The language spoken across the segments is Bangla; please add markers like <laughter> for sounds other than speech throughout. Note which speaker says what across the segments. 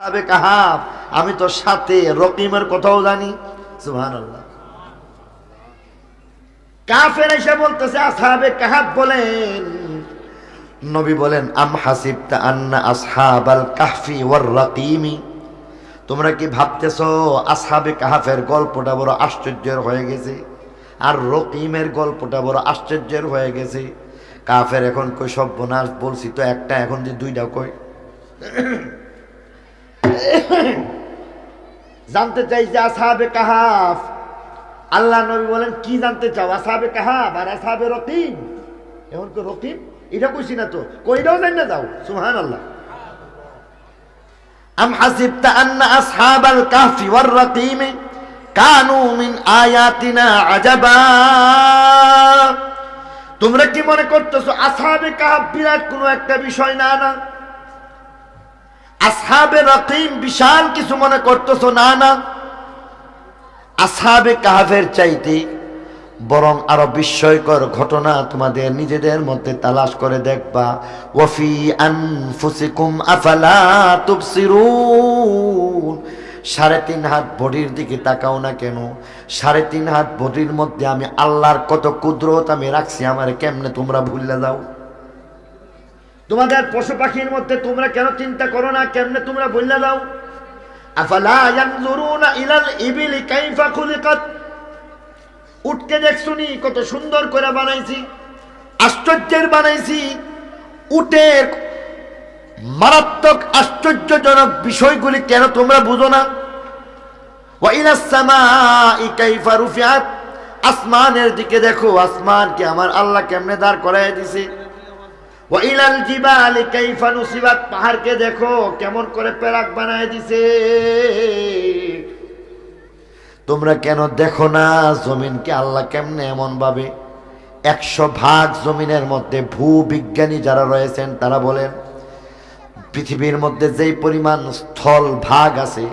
Speaker 1: আবে কাহাব আমি তো সাথে রকিমের কথাও জানি। কাফের এসে বলতেছে আসহাবে কাহাব বলেন। নবী বলেন, আম আন্না কাহফি ওয়ার তোমরা কি ভাবতেছো আসহাবে কাহাফের গল্পটা বড় আশ্চর্যের হয়ে গেছে? আর রকিমের গল্পটা বড় আশ্চর্যের হয়ে গেছে? কাফের এখন কই সর্বনাশ বলছি তো, একটা এখন যে দুইটা কই <coughs> জানতে চাই যে আসাবে কাহাফ। আল্লাহ নবী বলেন, কি জানতে চাও? আসাবে কাহাফ আর আসাবে রকিম। এমন কি রকিম? এটা কইছি না তো। কইটাও জান না যাও সুহান আল্লাহ আম হাসিবতা আন্না আসহাবাল কাহফি ওয়ার রকিম কানু মিন আয়াতিনা আজাবা। তোমরা কি মনে করতেছো, আসাবে কাহাফ বিরাট কোনো একটা বিষয়? না না। আসহাবে রকিম বিশাল কিছু মনে করতেছো? না না। আসহাবে কাহাফের চাইতে বরং আরও বিস্ময়কর ঘটনা তোমাদের নিজেদের মধ্যে তালাশ করে দেখবা। ওয়াফি আনফুসিকুম আফালা তুবসিরুন। সাড়ে তিন হাত বডির দিকে তাকাও না কেন? সাড়ে তিন হাত বডির মধ্যে আমি আল্লাহর কত কুদরত আমি রাখছি, আমার কেমনে তোমরা ভুললে যাও? তোমাদের পশু পাখির মধ্যে তোমরা কেন চিন্তা করো না? কেমনে তোমরা বললে যাও আফালা ইয়ানজুরুনা ইলাল ইবিলি কাইফা খুলিকাত? উঠকে দেখছুনি কত সুন্দর করে বানাইছি। আশ্চর্যের বানাইছি। উটের মারাত্মক আশ্চর্যজনক বিষয়গুলি কেন তোমরা বুঝো না? আসমানের দিকে দেখো, আসমানকে আমার আল্লাহ কেমনে দাঁড় করাই দিছে? ওয়াইলাল জিবালি কাইফা নুসিবাত, পাহাড়কে দেখো, কেমন করে পেরাক বানায় দিছে। তোমরা কেন দেখো না জমিনকে আল্লাহ কেমনে এমন ভাবে একশো ভাগ জমিনের মধ্যে ভূ বিজ্ঞানী যারা রয়েছেন, তারা বলেন, পৃথিবীর মধ্যে যেই পরিমাণ স্থল ভাগ আছে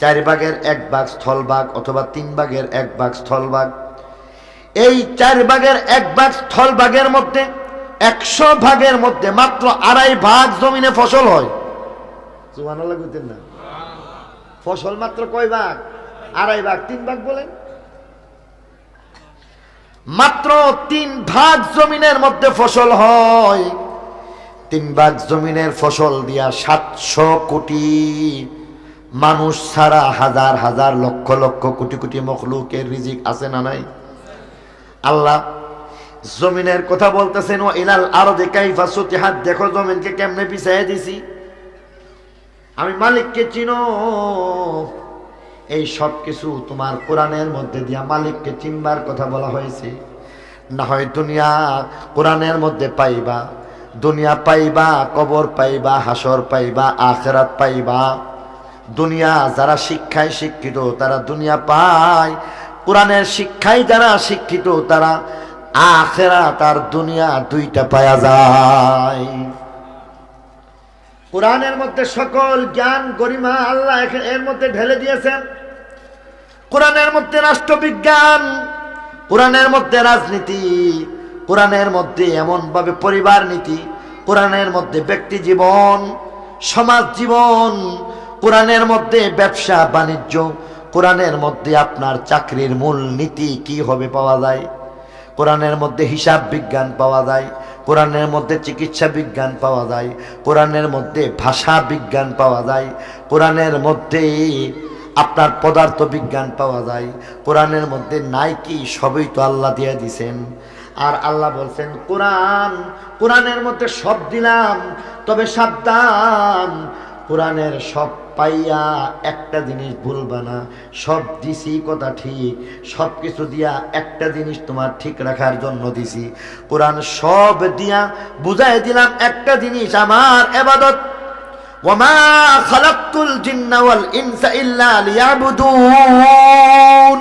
Speaker 1: চার ভাগের এক ভাগ স্থল ভাগ অথবা তিন ভাগের এক ভাগ স্থল ভাগ, এই চার ভাগের এক ভাগ স্থল ভাগের মধ্যে একশো ভাগের মধ্যে মাত্র আড়াই ভাগ জমিনে ফসল হয়। না। ফসল মাত্র কয় ভাগ? আড়াই ভাগ। তিন ভাগ বলেন। মাত্র তিন ভাগ জমিনের মধ্যে ফসল হয়। তিন ভাগ জমিনের ফসল দিয়া সাতশো কোটি মানুষ ছাড়া হাজার হাজার লক্ষ লক্ষ কোটি কোটি মখলুকের রিজিক আছে না নাই? আল্লাহ জমিনের কথা বলতেছেন, ও ইলাল আরও দেখাই ফাঁসতি হাত দেখো জমিনকে কেমনে পিছাই দিছি। আমি মালিককে চিনো। এই সব কিছু তোমার কোরআনের মধ্যে দিয়া মালিককে চিনবার কথা বলা হয়েছে। না হয় দুনিয়া কোরআনের মধ্যে পাইবা, দুনিয়া পাইবা, কবর পাইবা হাসর পাইবা, আখেরাত পাইবা। দুনিয়া যারা শিক্ষায় শিক্ষিত, তারা দুনিয়া পায়। কোরআনের শিক্ষায় যারা শিক্ষিত, তারা আখেরা তার দুনিয়া দুইটা পায়া যায়। কোরআনের মধ্যে সকল জ্ঞান গরিমা আল্লাহ এর মধ্যে ঢেলে দিয়েছেন। কোরআনের মধ্যে রাষ্ট্রবিজ্ঞান, কোরআনের মধ্যে রাজনীতি, কোরআনের মধ্যে এমনভাবে পরিবার নীতি, কোরআনের মধ্যে ব্যক্তি জীবন, সমাজ জীবন, কোরআনের মধ্যে ব্যবসা, বাণিজ্য, কোরআনের মধ্যে আপনার চাকরির মূল নীতি কি হবে পাওয়া যায়? কোরআনের মধ্যে হিসাব বিজ্ঞান পাওয়া যায়, কোরআনের মধ্যে চিকিৎসা বিজ্ঞান পাওয়া যায়, কোরআনের মধ্যে ভাষা বিজ্ঞান পাওয়া যায়, কোরআনের মধ্যে আপনার পদার্থ বিজ্ঞান পাওয়া যায়, কোরআনের মধ্যে নাই কি সবই তো আল্লাহ দিয়ে দিছেন। আর আল্লাহ বলছেন, কোরআন, কোরআনের মধ্যে সব দিলাম, তবে সাবধান কোরআনের সব পাইয়া একটা জিনিস ভুলবা না, সব দিছি, কথা ঠিক সব কিছু দিয়া একটা জিনিস তোমার ঠিক রাখার জন্য দিছি। কোরআন সব দিয়া বুঝাই দিলাম একটা জিনিস, আমার এবাদত। লিয়াবুদুন।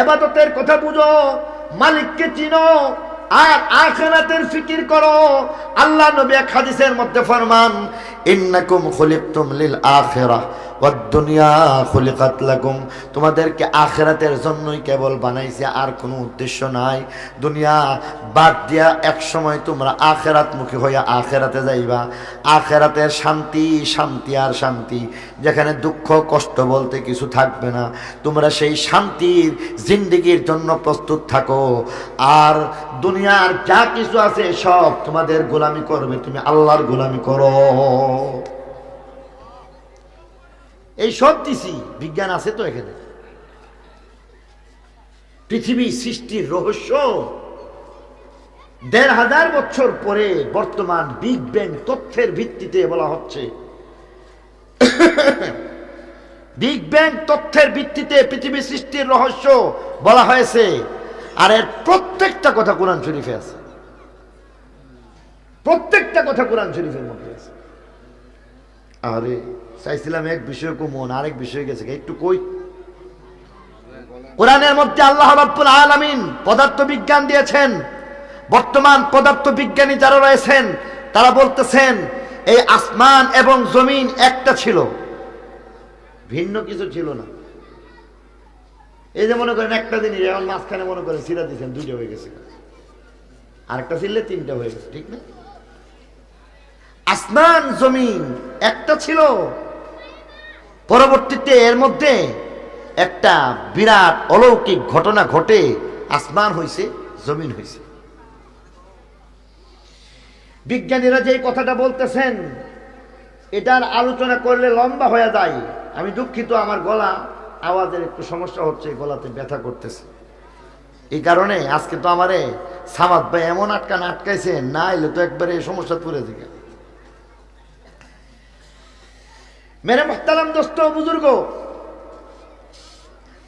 Speaker 1: এবাদতের কথা বুঝো, মালিককে চিনো, আর আখেরাতের ফিকির করো। আল্লাহ নবী এক হাদিসের মধ্যে ফরমান ইন্নাকুম খুলিকতুম লিল ওয়াদ দুনিয়া খুলিকাত লাকুম। তোমাদেরকে আখিরাতের জন্যই কেবল বানাইছে, আর কোনো উদ্দেশ্য নাই। দুনিয়া বাদ দিয়া এক সময় তোমরা আখেরাত মুখী হইয়া আখেরাতে যাইবা। আখেরাতের শান্তি শান্তি আর শান্তি। যেখানে দুঃখ, কষ্ট বলতে কিছু থাকবে না। তোমরা সেই শান্তির জিন্দিগির জন্য প্রস্তুত থাকো। আর দুনিয়ার যা কিছু আছে সব তোমাদের গোলামি করবে। তুমি আল্লাহর গোলামি করো। এই সব দিছি, বিজ্ঞান আছে তো এখানে। পৃথিবী সৃষ্টির রহস্য। দেড় হাজার বছর পরে বর্তমান বিগ ব্যাং তথ্যের ভিত্তিতে বলা হচ্ছে। বিগ ব্যাং তথ্যের ভিত্তিতে পৃথিবী সৃষ্টির রহস্য বলা হয়েছে। আর এর প্রত্যেকটা কথা কোরআন শরীফে আছে। প্রত্যেকটা কথা কোরআন শরীফের মধ্যে আছে। আরে, চাইছিলাম এক বিষয় মন আরেক বিষয় গেছে একটু কই? কোরআনের মধ্যে আল্লাহ রাব্বুল আলামিন পদার্থ বিজ্ঞান দিয়েছেন, বর্তমান পদার্থ বিজ্ঞানী যারা রয়েছেন, তারা বলতেছেন, এই আসমান এবং জমিন একটা ছিল। ভিন্ন কিছু ছিল না। এই যে মনে করেন একটা জিনিস, এখন মাঝখানে মনে করেন সিরা দিচ্ছেন দুইটা হয়ে গেছে। আরেকটা ছিললে তিনটা হয়ে গেছে, ঠিক না? আসমান, জমিন, একটা ছিল। পরবর্তীতে এর মধ্যে একটা বিরাট অলৌকিক ঘটনা ঘটে। আসমান হইছে, জমিন হয়েছে বিজ্ঞানীরা যে কথাটা বলতেছেন, এটার আলোচনা করলে লম্বা হয়ে যায়। আমি দুঃখিত, আমার গলা, আওয়াজের একটু সমস্যা হচ্ছে গলাতে ব্যথা করতেছে। এই কারণে আজকে তো আমারে সামাদ ভাই এমন আটকান আটকাইছে, না এলে তো একবারে সমস্যা তুলে দিকে মেরে মোহতালাম দোস্ত, বুজুর্গ।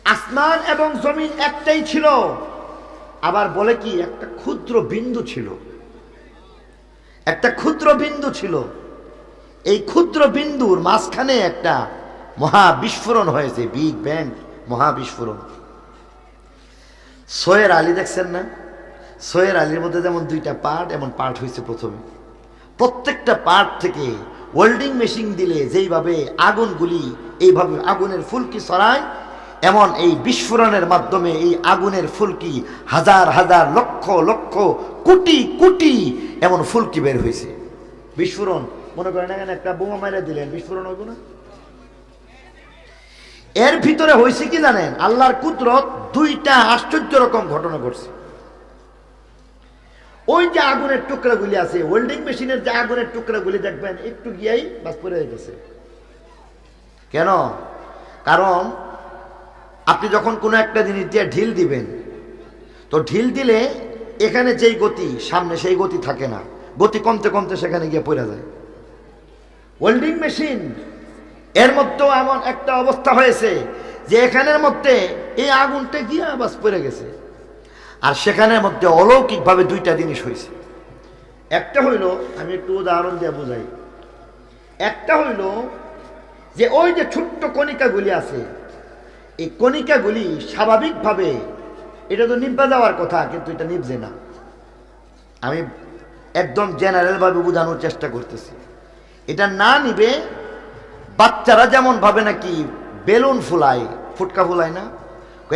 Speaker 1: আসমান এবং জমিন একটাই ছিল। আবার বলে কি, একটা ক্ষুদ্র বিন্দু ছিল। একটা ক্ষুদ্র বিন্দু ছিল। এই ক্ষুদ্র বিন্দুর মাঝখানে একটা মহা বিস্ফোরণ হয়েছে বিগ ব্যাং মহা বিস্ফোরণ সোয়ের আলী দেখছেন না? সোয়ের আলীর মধ্যে যেমন দুইটা পার্ট এমন পার্ট হয়েছে প্রথমে। প্রত্যেকটা পার্ট থেকে ওয়েল্ডিং মেশিন দিলে যেইভাবে আগুনগুলি, এইভাবে আগুনের ফুলকি ছড়ায়, এমন এই বিস্ফোরণের মাধ্যমে এই আগুনের ফুলকি হাজার হাজার লক্ষ লক্ষ কোটি কোটি এমন ফুলকি বের হয়েছে। বিস্ফোরণ, মনে করেন এখানে একটা বোমা মেরে দিলেন, বিস্ফোরণ হইব না? এর ভিতরে হয়েছে কি জানেন? আল্লাহর কুদরত দুইটা আশ্চর্য রকম ঘটনা ঘটছে। ওই যে আগুনের টুকরাগুলি আছে ওয়েল্ডিং মেশিনের যে আগুনের টুকরাগুলি দেখবেন, একটু গিয়েই বাস পড়ে গেছে। কেন? কারণ আপনি যখন কোনো একটা জিনিস দিয়ে ঢিল দিবেন, তো ঢিল দিলে এখানে যেই গতি, সামনে সেই গতি থাকে না। গতি কমতে কমতে সেখানে গিয়ে পড়ে যায়। ওয়েল্ডিং মেশিন এর মধ্যেও এমন একটা অবস্থা হয়েছে যে এখানের মধ্যে এই আগুনটা গিয়ে বাস পড়ে গেছে। আর সেখানের মধ্যে অলৌকিকভাবে দুইটা জিনিস হয়েছে। একটা হইল, আমি একটু উদাহরণ দিয়ে বোঝাই। একটা হইল যে ওই যে ছোট্ট কণিকাগুলি আছে, এই কণিকাগুলি স্বাভাবিকভাবে এটা তো নিভা যাওয়ার কথা, কিন্তু এটা নিভছে না। আমি একদম জেনারেলভাবে বোঝানোর চেষ্টা করতেছি। এটা না নিবে, বাচ্চারা যেমন ভাবে নাকি বেলুন ফুলায়, ফুটকা ফুলায় না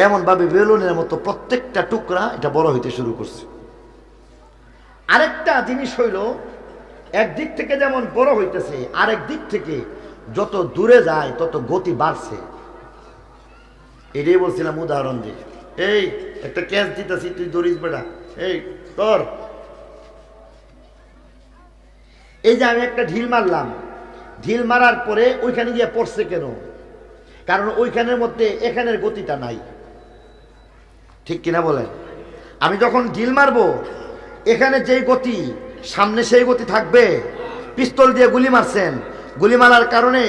Speaker 1: এমন ভাবে বেলুনের মতো প্রত্যেকটা টুকরা এটা বড় হইতে শুরু করছে। আরেকটা জিনিস হইল, একদিক থেকে যেমন বড় হইতেছে, আরেক দিক থেকে যত দূরে যায়, তত গতি বাড়ছে। এটাই বলছিলাম উদাহরণ দিয়ে। এই, একটা ক্যাচ দিতেছি, তুই দৌড়িস বেড়া এই তোর এই যে আমি একটা ঢিল মারলাম, ঢিল মারার পরে ওইখানে গিয়ে পড়ছে কেন? কারণ ওইখানের মধ্যে এখানের গতিটা নাই। ঠিক কিনা বলেন? আমি যখন ঢিল মারবো, এখানে যেই গতি, সামনে সেই গতি থাকবে। পিস্তল দিয়ে গুলি মারছেন। গুলি মারার কারণে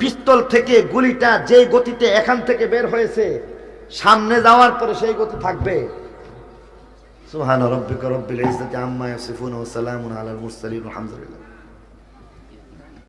Speaker 1: পিস্তল থেকে গুলিটা যেই গতিতে এখান থেকে বের হয়েছে, সামনে যাওয়ার পরে সেই গতি থাকবে। সুবহান রব্বিকা রব্বিল ইজ্জাতি আম্মা ইয়াসিফুন ওয়া সালামুন আলাল মুরসালিন আলহামদুলিল্লাহ